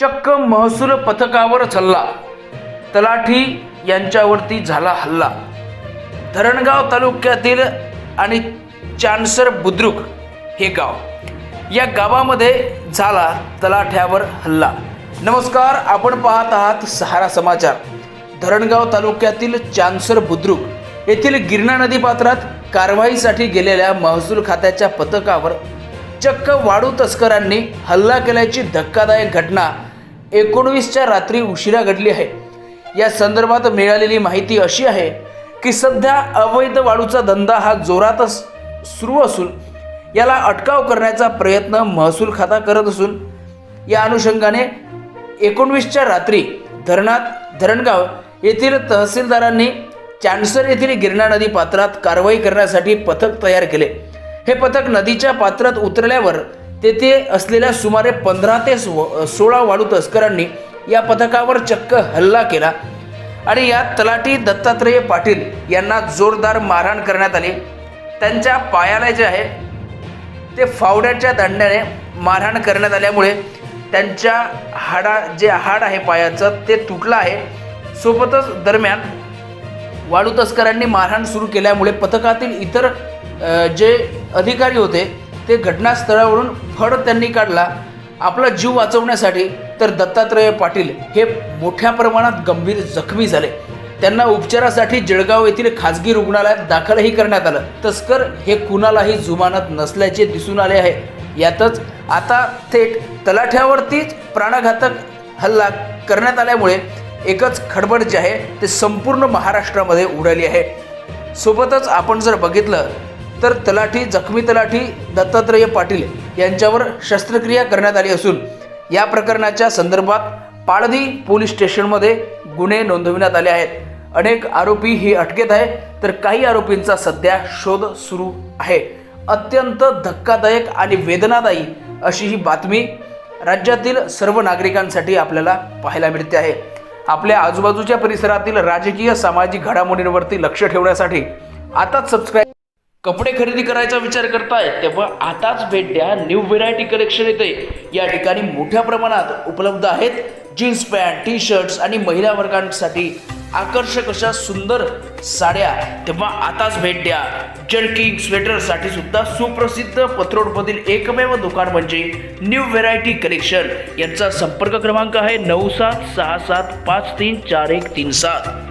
चक्क महसूल पथकावरच हल्ला तलाठी यांच्यावरती झाला हल्ला. धरणगाव तालुक्यातील आणि चांसर बुद्रुक हे गाव. या गावामध्ये झाला तलाठ्यावर हल्ला. नमस्कार आपण पाहत आहात सहारा समाचार. धरणगाव तालुक्यातील चानसर बुद्रुक येथील गिरणा नदी पात्रात कारवाईसाठी गेलेल्या महसूल खात्याच्या पथकावर चक्क वाळू तस्करांनी हल्ला केल्याची धक्कादायक घटना एकोणवीसच्या रात्री उशिरा घडली आहे. या संदर्भात मिळालेली माहिती अशी आहे की सध्या अवैध वाळूचा धंदा हा जोरातच सुरू असून याला अटकाव करण्याचा प्रयत्न महसूल खाता करत असून या अनुषंगाने एकोणवीसच्या रात्री धरणात धरणगाव येथील तहसीलदारांनी चांसर येथील गिरणा नदी पात्रात कारवाई करण्यासाठी पथक तयार केले. हे पथक नदीच्या पात्रात उतरल्यावर तेथे असलेल्या सुमारे पंधरा ते सोळा वाळू तस्करांनी या पथकावर चक्क हल्ला केला आणि यात तलाठी दत्तात्रेय पाटील यांना जोरदार मारहाण करण्यात आली. त्यांच्या पायाला जे आहे ते फावड्याच्या दंड्याने मारहाण करण्यात आल्यामुळे त्यांच्या हाडा जे हाड आहे पायाचं ते तुटलं आहे. सोबतच दरम्यान वाळू तस्करांनी मारहाण सुरू केल्यामुळे पथकातील इतर जे अधिकारी होते ते घटनास्थळावरून फड त्यांनी काढला. आपला जीव वाचवण्यासाठी तर दत्तात्रय पाटील हे मोठ्या प्रमाणात गंभीर जखमी झाले. त्यांना उपचारासाठी जळगाव येथील खाजगी रुग्णालयात दाखलही करण्यात आलं. तस्कर हे कुणालाही जुमानत नसल्याचे दिसून आले आहे. यातच आता थेट तलाठ्यावरतीच प्राणघातक हल्ला करण्यात आल्यामुळे एकच खडबड जे आहे ते संपूर्ण महाराष्ट्रामध्ये उडाली आहे. सोबतच आपण जर बघितलं तर तलाठी जखमी तलाठी दत्तात्रय पाटील यांच्यावर शस्त्रक्रिया करण्यात आली असून या प्रकरणाच्या संदर्भात पाळधी पोलीस स्टेशनमध्ये गुन्हे नोंदविण्यात आले आहेत. अनेक आरोपी ही अटकेत आहे तर काही आरोपींचा सध्या शोध सुरू आहे. अत्यंत धक्कादायक आणि वेदनादायी अशी ही बातमी राज्यातील सर्व नागरिकांसाठी आपल्याला पाहायला मिळते आहे. आपल्या आजूबाजूच्या परिसरातील राजकीय सामाजिक घडामोडींवरती लक्ष ठेवण्यासाठी आताच सबस्क्राईब कपडे खरेदी करायचा विचार करताय तेव्हा आताच भेट द्या. न्यू व्हेरायटी कलेक्शन येते. या ठिकाणी मोठ्या प्रमाणात उपलब्ध आहेत जीन्स पॅन्ट टी शर्ट्स आणि महिला वर्गांसाठी आकर्षक अशा सुंदर साड्या. तेव्हा आताच भेट द्या. जर्किंग स्वेटरसाठी सुद्धा सुप्रसिद्ध पथरोडमधील एकमेव दुकान म्हणजे न्यू व्हेरायटी कलेक्शन यांचा संपर्क क्रमांक आहे नऊ सात सहा सात पाच तीन चार एक तीन सात.